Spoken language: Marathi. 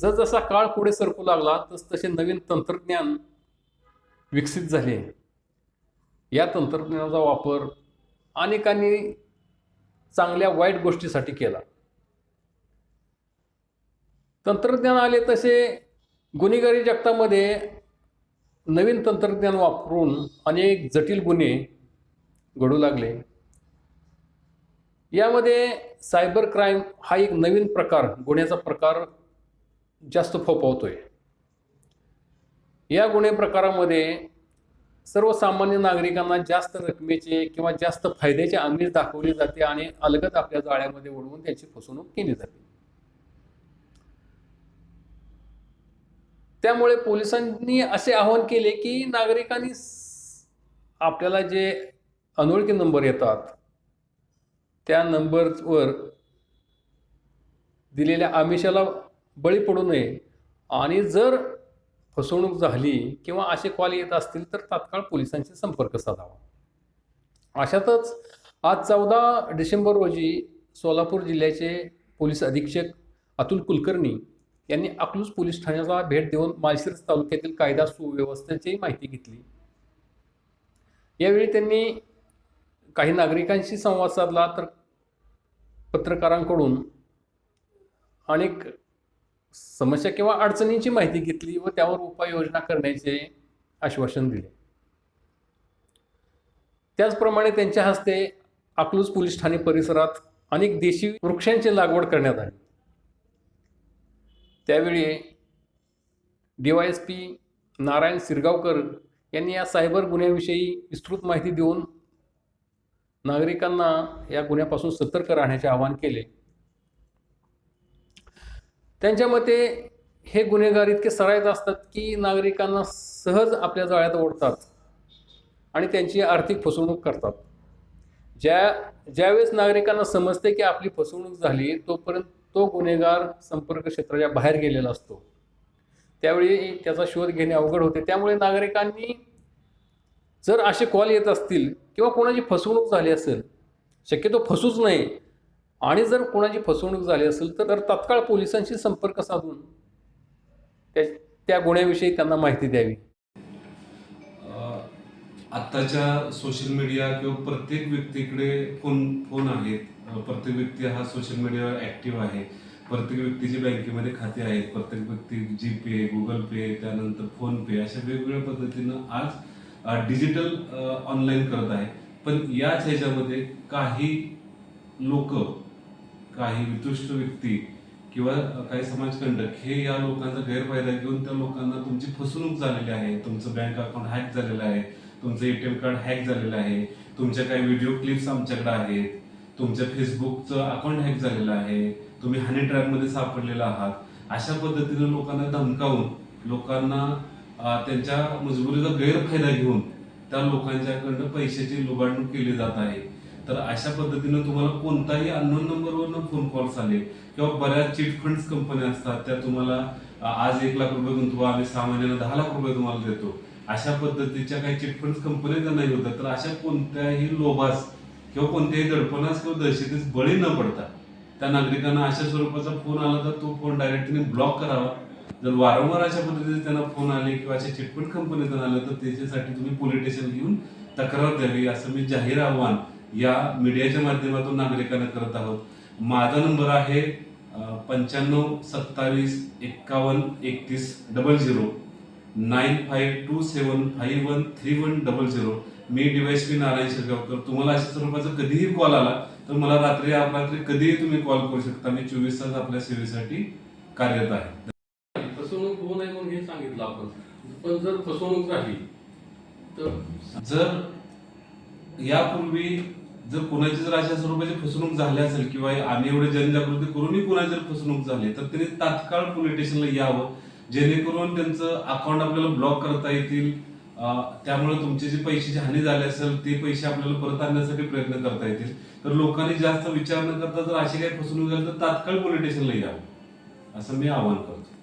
जसजसा काळ पुढे सरकू लागला तस तसे नवीन तंत्रज्ञान विकसित झाले. या तंत्रज्ञानाचा वापर अनेकांनी चांगल्या वाईट गोष्टीसाठी केला. तंत्रज्ञान आले तसे गुन्हेगारी जगतामध्ये नवीन तंत्रज्ञान वापरून अनेक जटिल गुन्हे घडू लागले. यामध्ये सायबर क्राईम हा एक नवीन प्रकार गुन्ह्याचा प्रकार जास्त फोफावतोय. या गुन्हे प्रकारामध्ये सर्वसामान्य नागरिकांना जास्त रकमेचे किंवा जास्त फायद्याचे आमिष दाखवले जाते आणि अलगद आपल्या जाळ्यामध्ये ओढवून त्याची फसवणूक केली जाते. त्यामुळे पोलिसांनी असे आवाहन केले की नागरिकांनी आपल्याला जे अनोळखी नंबर येतात त्या नंबरवर दिलेल्या आमिषाला बळी पडू नये. आणि जर फसवणूक झाली किंवा असे कॉल येत असतील तर तात्काळ पोलिसांशी संपर्क साधावा. अशातच आज चौदा डिसेंबर रोजी सोलापूर जिल्ह्याचे पोलीस अधीक्षक अतुल कुलकर्णी यांनी अकलूज पोलीस ठाण्याला भेट देऊन माळशिरस तालुक्यातील कायदा सुव्यवस्थेची माहिती घेतली. यावेळी त्यांनी काही नागरिकांशी संवाद साधला तर पत्रकारांकडून अनेक समस्या किंवा अडचणींची माहिती घेतली व त्यावर उपाययोजना करण्याचे आश्वासन दिले. त्याचप्रमाणे त्यांच्या हस्ते अकलूज पोलीस ठाणे परिसरात अनेक देशी वृक्षांची लागवड करण्यात आली. त्यावेळी D Y S P Narayan Shirgaonkar यांनी या सायबर गुन्ह्याविषयी विस्तृत माहिती देऊन नागरिकांना या गुन्ह्यापासून सतर्क राहण्याचे आवाहन केले. त्यांच्या मते हे गुन्हेगार इतके सरायत असतात की नागरिकांना सहज आपल्या जाळ्यात ओढतात आणि त्यांची आर्थिक फसवणूक करतात. ज्या ज्यावेळेस नागरिकांना समजते की आपली फसवणूक झाली तोपर्यंत तो गुन्हेगार संपर्क क्षेत्राच्या बाहेर गेलेला असतो. त्यावेळी त्याचा शोध घेणे अवघड होते. त्यामुळे नागरिकांनी जर असे कॉल येत असतील किंवा कोणाची फसवणूक झाली असेल शक्यतो फसूच नाही आणि जर कोणाची फसवणूक झाली असेल तर तत्काळ पोलिसांशी संपर्क साधून त्या त्या गुन्ह्याविषयी त्यांना माहिती द्यावी. आत्ताच्या सोशल मीडिया किंवा प्रत्येक व्यक्तीकडे फोन फोन आहेत. प्रत्येक व्यक्ती हा सोशल मीडियावर ॲक्टिव्ह आहे. प्रत्येक व्यक्तीची बँकेमध्ये खाते आहेत. प्रत्येक व्यक्ती जी पे गुगल पे त्यानंतर फोनपे अशा वेगवेगळ्या पद्धतीनं आज डिजिटल ऑनलाईन करत आहे. पण याच ह्याच्यामध्ये काही लोक काही वितुष्ट व्यक्ती किंवा काही समाजकंटक हे या लोकांचा गैरफायदा घेऊन त्या लोकांना तुमची फसवणूक झालेली आहे तुमचं बँक अकाउंट हॅक झालेलं आहे तुमचं एटीएम कार्ड हॅक झालेलं आहे तुमच्या काही व्हिडिओ क्लिप्स आमच्याकडे आहेत तुमच्या फेसबुकचं अकाउंट हॅक झालेलं आहे तुम्ही हनी ट्रॅपमध्ये सापडलेला आहात अशा पद्धतीने लोकांना धमकावून लोकांना त्यांच्या मजबुरीचा गैरफायदा घेऊन त्या लोकांच्याकडनं पैशाची लुबाडणूक केली जात आहे. तर अशा पद्धतीनं तुम्हाला कोणताही अननोन नंबरवरनं फोन कॉल्स आले किंवा बऱ्याच चिट फंड्स कंपन्या असतात त्या तुम्हाला आज एक लाख रुपये गुंतवा आम्ही सहा महिन्याला दहा लाख रुपये तुम्हाला देतो. अशा पद्धतीच्या काही चिट फंड्स कंपन्या नाही होतात तर अशा कोणत्याही लोभास किंवा कोणत्याही दडपणास किंवा दहशतीस बळी न पडता त्या नागरिकांना अशा स्वरूपाचा फोन आला तर तो फोन डायरेक्टली ब्लॉक करावा. जर वारंवार अशा पद्धतीने त्यांना फोन आले किंवा अशा चिटफंड कंपनीतून आलं तर त्याच्यासाठी तुम्ही पोलीस स्टेशन घेऊन तक्रार द्यावी असं मी जाहीर आव्हान या मीडियाच्या माध्यमातून नागरिकांना करत आहोत. माझा नंबर आहे पंच्याण्णव सत्तावीस एक्कावन्न एकतीस double zero. Nine five two seven five one three one double zero. मी D Y S P Narayan Shirgaonkar. तुम्हाला अशा स्वरूपाचा कधीही कॉल आला तर मला रात्री अपरात्री कधीही तुम्ही कॉल करू शकता. मी चोवीस तास आपल्या सेवेसाठी कार्यरत आहे. फसवणूक होऊ नये म्हणून हे सांगितलं आपण. पण जर फसवणूक झाली तर जर यापूर्वी जर कुणाची जर अशा स्वरूपाची फसवणूक झाली असेल किंवा आम्ही एवढे जनजागृती करूनही कुणाची जर फसवणूक झाली तर त्यांनी तात्काळ पोलीस स्टेशनला यावं जेणेकरून त्यांचं अकाउंट आपल्याला ब्लॉक करता येतील. त्यामुळे तुमची जी पैशाची हानी झाली असेल ते पैसे आपल्याला परत आणण्यासाठी प्रयत्न करता येतील. तर लोकांनी जास्त विचार न करता जर अशी काही फसवणूक झाली तर तात्काळ पोलीस स्टेशनला यावं. असं मी आवाहन करतो.